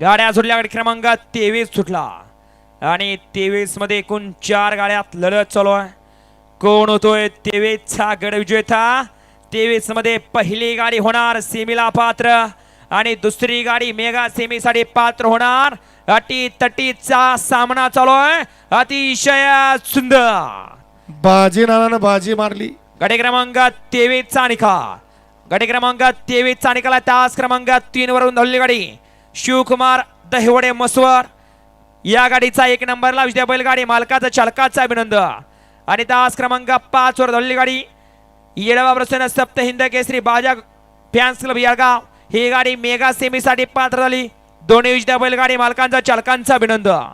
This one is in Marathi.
गाड्या सुटल्या गाडी क्रमांक तेवीस सुटला. आणि तेवीसमध्ये एकूण चार गाड्यात लढत चालू आहे. कोण होतोय तेवीसचा गड विजेता? तेवीसमध्ये पहिली गाडी होणार सेमीला पात्र. आणि दुसरी गाडी मेगा सेमीसाठी पात्र होणार. अटी तटीचा सामना चालू आहे. अतिशय सुंदर. बाजी नानानं बाजी मारली. गडी क्रमांक तेवीसचा निकाल. गडी क्रमांक तेवीसचा निकाल. तास क्रमांक तीन वरून धरली गाडी. शिवकुमार दहिवडे मसवर या गाडीचा एक नंबरला विजय बैलगाडी मालकाचा चालकाचा अभिनंदन. आणि तास क्रमांक पाच वर धरली गाडी. येडवा प्रसन्न सप्त हिंद केसरी बाजा फॅन्स क्लब याळगाव ही गाडी मेगा सेमीसाठी पात्र झाली. दोन्ही विजय बैलगाडी मालकांचा चालकांचा अभिनंदन.